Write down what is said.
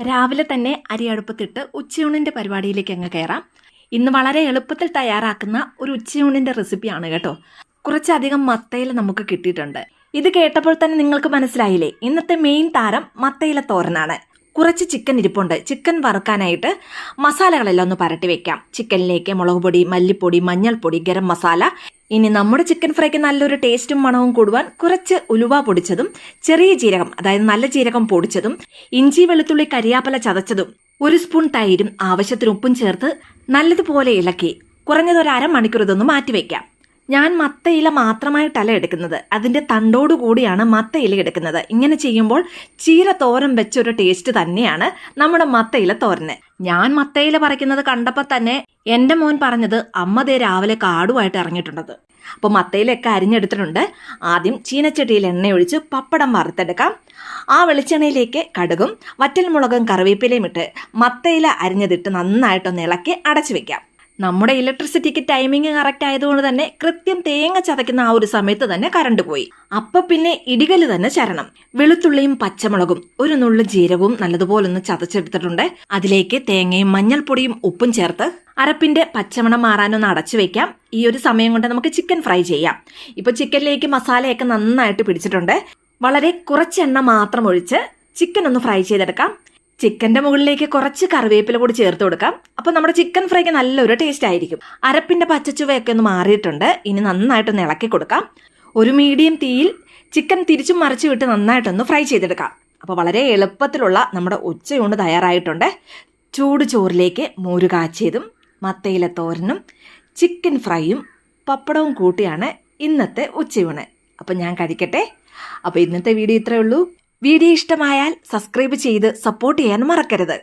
രാവിലെ തന്നെ അരി അടുപ്പത്തിട്ട് ഉച്ചയൂണിന്റെ പരിപാടിയിലേക്ക് അങ്ങ് കയറാം ഇന്ന് വളരെ എളുപ്പത്തിൽ തയ്യാറാക്കുന്ന ഒരു ഉച്ചയൂണിന്റെ റെസിപ്പിയാണ് കേട്ടോ. കുറച്ചധികം മത്തയിൽ നമുക്ക് കിട്ടിയിട്ടുണ്ട്. ഇത് കേട്ടപ്പോൾ തന്നെ നിങ്ങൾക്ക് മനസ്സിലായില്ലേ? ഇന്നത്തെ മെയിൻ താരം മത്തയില തോരനാണ്. കുറച്ച് ചിക്കൻ ഇരിപ്പുണ്ട്. ചിക്കൻ വറുക്കാനായിട്ട് മസാലകളെല്ലാം ഒന്ന് പരട്ടി വെക്കാം. ചിക്കനിലേക്ക് മുളക് പൊടി മല്ലിപ്പൊടി മഞ്ഞൾപ്പൊടി ഗരം മസാല. ഇനി നമ്മുടെ ചിക്കൻ ഫ്രൈക്ക് നല്ലൊരു ടേസ്റ്റും മണവും കൂടുവാൻ കുറച്ച് ഉലുവ പൊടിച്ചതും ചെറിയ ജീരകം അതായത് നല്ല ജീരകം പൊടിച്ചതും ഇഞ്ചി വെളുത്തുള്ളി കരിയാപ്പല ചതച്ചതും ഒരു സ്പൂൺ തൈരും ആവശ്യത്തിന് ഉപ്പും ചേർത്ത് നല്ലതുപോലെ ഇളക്കി കുറഞ്ഞത് ഒരു അരമണിക്കൂർ ഇതൊന്ന് മാറ്റിവെക്കാം ഞാൻ മത്തയില മാത്രമായിട്ടല്ല എടുക്കുന്നത്. അതിന്റെ കൂടിയാണ് മത്തയില എടുക്കുന്നത്. ഇങ്ങനെ ചെയ്യുമ്പോൾ ചീര തോരൻ വെച്ചൊരു ടേസ്റ്റ് തന്നെയാണ് നമ്മുടെ മത്തയില തോരന്. ഞാൻ മത്തയില പറിക്കുന്നത് കണ്ടപ്പോൾ തന്നെ എന്റെ മോൻ പറഞ്ഞത് അമ്മ ദേ രാവിലെ കാടുമായിട്ട് ഇറങ്ങിയിട്ടുണ്ടത് അപ്പോൾ മത്തയിലൊക്കെ അരിഞ്ഞെടുത്തിട്ടുണ്ട്. ആദ്യം ചീനച്ചട്ടിയിൽ എണ്ണയൊഴിച്ച് പപ്പടം വറുത്തെടുക്കാം. ആ വെളിച്ചെണ്ണയിലേക്ക് കടുകും വറ്റൽമുളകും കറിവേപ്പിലയും ഇട്ട് മത്തയില അരിഞ്ഞതിട്ട് നന്നായിട്ടൊന്ന് ഇളക്കി അടച്ചു വെക്കാം. നമ്മുടെ ഇലക്ട്രിസിറ്റിക്ക് ടൈമിംഗ് കറക്റ്റ് ആയതുകൊണ്ട് തന്നെ കൃത്യം തേങ്ങ ചതയ്ക്കുന്ന ആ ഒരു സമയത്ത് തന്നെ കറണ്ട് പോയി. അപ്പൊ പിന്നെ ഇടികൽ തന്നെ ചരണം. വെളുത്തുള്ളിയും പച്ചമുളകും ഒരു നുള്ളു ജീരകവും നല്ലതുപോലെ ഒന്ന് ചതച്ചെടുത്തിട്ടുണ്ട്. അതിലേക്ക് തേങ്ങയും മഞ്ഞൾപ്പൊടിയും ഉപ്പും ചേർത്ത് അരപ്പിന്റെ പച്ചമണം മാറാനൊന്ന് അടച്ചു വെക്കാം. ഈ ഒരു സമയം കൊണ്ട് നമുക്ക് ചിക്കൻ ഫ്രൈ ചെയ്യാം. ഇപ്പൊ ചിക്കനിലേക്ക് മസാലയൊക്കെ നന്നായിട്ട് പിടിച്ചിട്ടുണ്ട്. വളരെ കുറച്ചെണ്ണ മാത്രം ഒഴിച്ച് ചിക്കൻ ഒന്ന് ഫ്രൈ ചെയ്തെടുക്കാം. ചിക്കന്റെ മുകളിലേക്ക് കുറച്ച് കറിവേപ്പില കൂടി ചേർത്ത് കൊടുക്കാം. അപ്പോൾ നമ്മുടെ ചിക്കൻ ഫ്രൈക്ക് നല്ലൊരു ടേസ്റ്റ് ആയിരിക്കും. അരപ്പിന്റെ പച്ചച്ചുവയൊക്കെ ഒന്ന് മാറിയിട്ടുണ്ട്. ഇനി നന്നായിട്ടൊന്ന് ഇളക്കി കൊടുക്കാം. ഒരു മീഡിയം തീയിൽ ചിക്കൻ തിരിച്ചും മറിച്ചു വിട്ട് നന്നായിട്ടൊന്ന് ഫ്രൈ ചെയ്തെടുക്കാം. അപ്പോൾ വളരെ എളുപ്പത്തിലുള്ള നമ്മുടെ ഉച്ചയൂണ് തയ്യാറായിട്ടുണ്ട്. ചൂട് ചോറിലേക്ക് മോര് കാച്ചിയതും മത്തയില തോരനും ചിക്കൻ ഫ്രൈയും പപ്പടവും കൂട്ടിയാണ് ഇന്നത്തെ ഉച്ചയൂണ്. അപ്പം ഞാൻ കഴിക്കട്ടെ. അപ്പോൾ ഇന്നത്തെ വീഡിയോ ഇത്രയേ ഉള്ളൂ. വീഡിയോ ഇഷ്ടമായാൽ സബ്സ്ക്രൈബ് ചെയ്ത് സപ്പോർട്ട് ചെയ്യാൻ മറക്കരുത്.